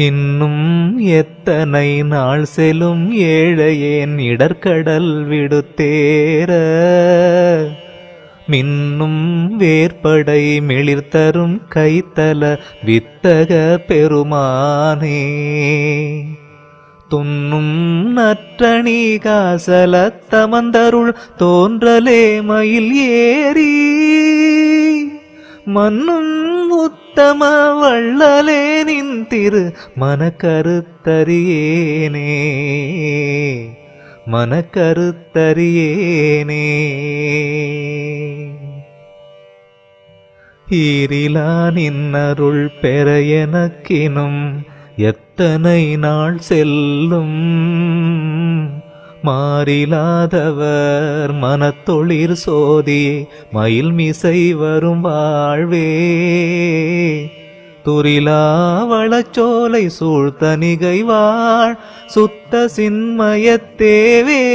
இன்னும் எத்தனை நாள் செலும் ஏழையேன் இடர்கடல் விடுத்தேர மின்னும் வேற்படை மிளிர்த்தரும் கைத்தல வித்தக பெருமானே. துன்னும் நற்றணி காசல தமந்தருள் தோன்றலே மயில் ஏறி. மன்னும் உத்தம வள்ளலே நின்திரு மனக்கருத்தறியேனே. மனக்கருத்தறியேனே. ஈரிலா நின்னருள் பெற எனக்கினும் எத்தனை நாள் செல்லும்? மாறிலாதவர் மனத்தொழிற் சோதி மயில் மிசை வரும் வாழ்வே. துரிலா வளச்சோலை சூழ்த்தனிகை வாழ் சுத்த சின்மயத்தேவே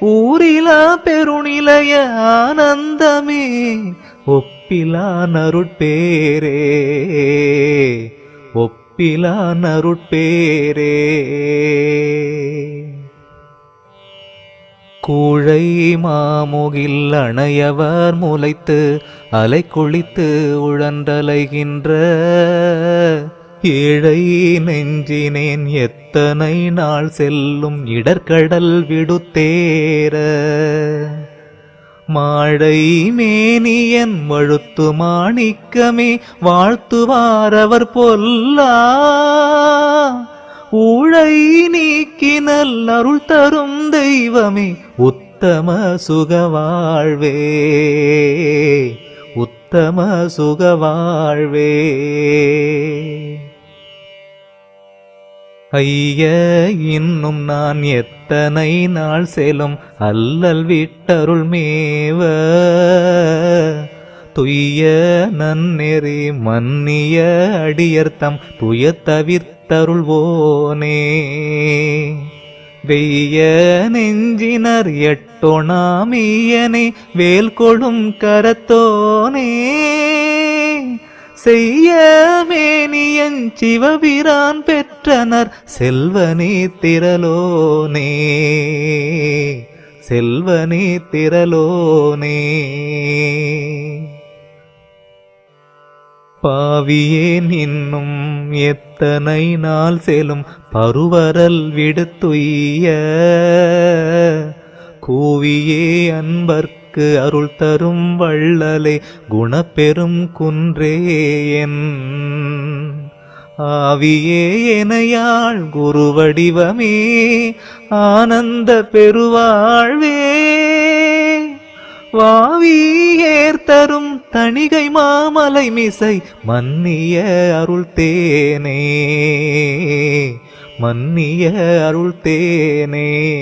ஊரிலா பெருநிலைய ஆனந்தமே ஒப்பிலா நருட்பேரே. ஒப்பிலா நருட்பேரே. கூழை மாமுகில் அணையவர் முளைத்து அலை குளித்து உழன்றலைகின்ற ஏழை நெஞ்சினேன் எத்தனை நாள் செல்லும் இடர்கடல் விடுத்தேர மாழை மேனியன் வழுத்து மாணிக்கமே வாழ்த்துவார் அவர் பொல்லா. ஊழை நீக்கின அருள் தரும் தெய்வமே உத்தம சுகவாழ்வே. உத்தம சுகவாழ்வே. ஐய இன்னும் நான் எத்தனை நாள் செலும் அல்லல் விட்டருள் மேவ. துய்ய நன்னெறி மன்னிய அடியர்த்தம் துய தவிர்த்தருள்வோனே வெய்ய நெஞ்சினர் எட்டொணாமியனே வேல் கொழும் கரத்தோனே. செய்ய மேனியன் சிவபிரான் பெற்றனர் செல்வனே திரலோனே செல்வனே திரலோனே பாவியேன் இன்னும் எத்தனை நாள் செலும் பருவரல் விடுத்துய்ய. கூவியே அன்பர்க்கு அருள் தரும் வள்ளலே குணப்பெரும் குன்றே என். ஆவியே எனையாள் குருவடிவமே ஆனந்த பெருவாழ்வே வாவியேர் தரும் தணிகை மாமலை மிசை மன்னிய அருள் தேனே. மன்னிய அருள் தேனே.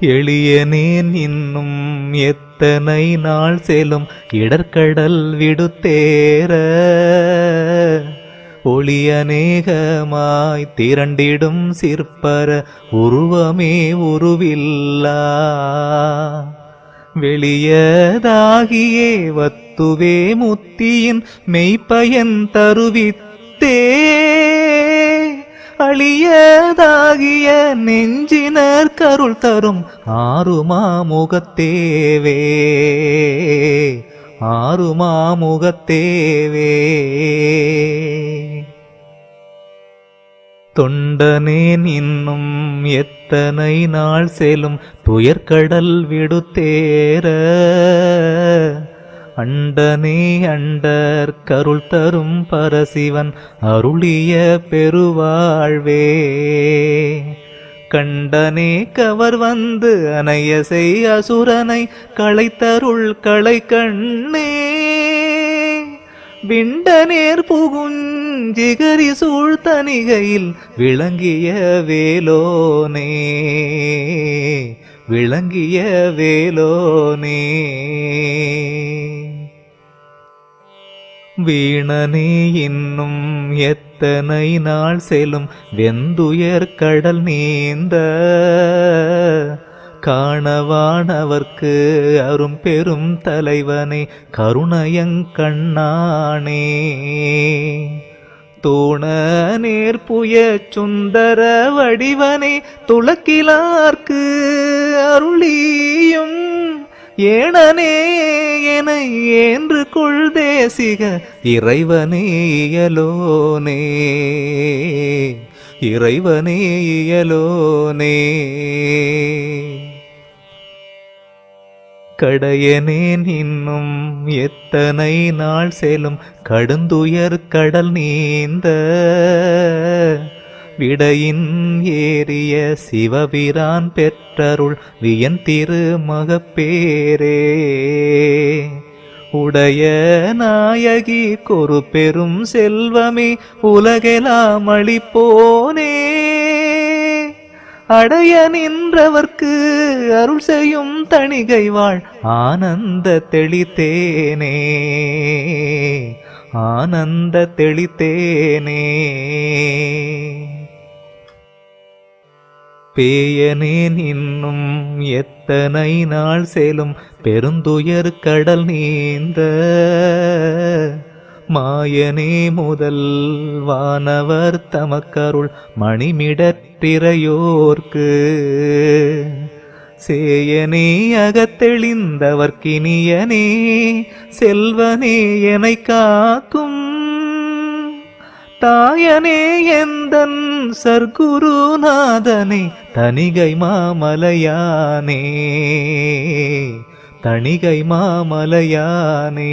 எளியனேன் இன்னும் எத்தனை நாள் செல்லும் இடர்கடல் விடுத்தேர ஒளி அநேகமாய் திரண்டிடும் சிற்பர உருவமே உருவில்லா. வெளியதாகியே வத்துவே முத்தியின் மெய்ப்பயன் தருவித்தே. அழியதாகிய நெஞ்சினர் கருள் தரும் ஆறுமாமுகத்தேவே ஆறுமாமுகத்தேவே தொண்டனேன் இன்னும் எத்தனை நாள் செலும் துயர்கடல் விடுத்தேர அண்டனே அண்டர் கருள் தரும் பரசிவன் அருளிய பெருவாழ்வே. கண்டனே கவர் வந்து அணைய செய் அசுரனை களைத்தருள் களை கண்ணே விண்ட நேர் புகுஞ்சிகரி சூழ்த்தனிகையில் விளங்கிய வேலோனே. விளங்கிய வேலோனே. வீணனே இன்னும் எத்தனை நாள் செல்லும் வெந்துயர் கடல் நீந்த. காணவானவர்க்கு அரும் பெரும் தலைவனே கருணயங்கண்ணானே தோண நேர்புய சுந்தர வடிவனை துளக்கிலார்க்கு அருளியும். ஏனனே என ஏன்று கொள் தேசிக இறைவனேயலோனே இறைவனேயலோனே கடையனேன் இன்னும் எத்தனை நாள் செல்லும் கடுந்துயர் கடல் நீந்த விடையின் ஏறிய சிவபிரான் பெற்றருள் வியன் திரு மகப்பேரே. உடைய நாயகி கொரு பெரும் செல்வமே உலகெலாம் அளிப்போனே அடைய நின்றவர்க்கு அருள் செய்யும் தணிகை வாழ். ஆனந்த தெளித்தேனே. ஆனந்த தெளித்தேனே. பேயனேன் இன்னும் எத்தனை நாள் செலும். பெருந்துயர் கடல் நீந்த மாயனே முதல் வானவர் தமக்கருள் மணிமிடற்றிரையோர்க்கு சேயனே அகத்தெளிந்தவர்க்கினியனே செல்வனே எனை காக்கும். தாயனே எந்தன் சர்க்குருநாதனே தனிகை மாமலையானே. தணிகை மாமலையானே.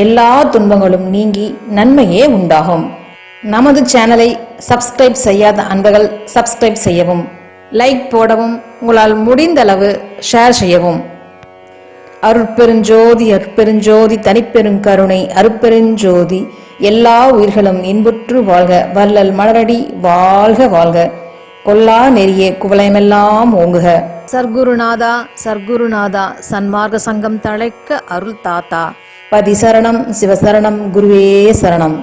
எல்லா துன்பங்களும் நீங்கி நன்மையே உண்டாகும். நமது சேனலை சப்ஸ்கிரைப் செய்யாத அன்பர்கள் சப்ஸ்கிரைப் செய்யவும் லைக் போடவும் உங்களால் முடிந்தளவு ஷேர் செய்யவும். அருட்பெருஞ்சோதி அருட்பெருஞ்சோதி தனிப்பெருங்கருணை அருட்பெருஞ்சோதி எல்லா உயிர்களும் இன்புற்று வாழ்க வல்லல் மலரடி வாழ்க வாழ்க. கொல்லா நெறிய குவலயமெல்லாம் ஓங்குக. சர்க்குருநாதா சர்க்குருநாதா சன்மார்க்க சங்கம் தழைக்க அருள் தாத்தா. பதி சரணம் சிவசரணம் குருவே சரணம்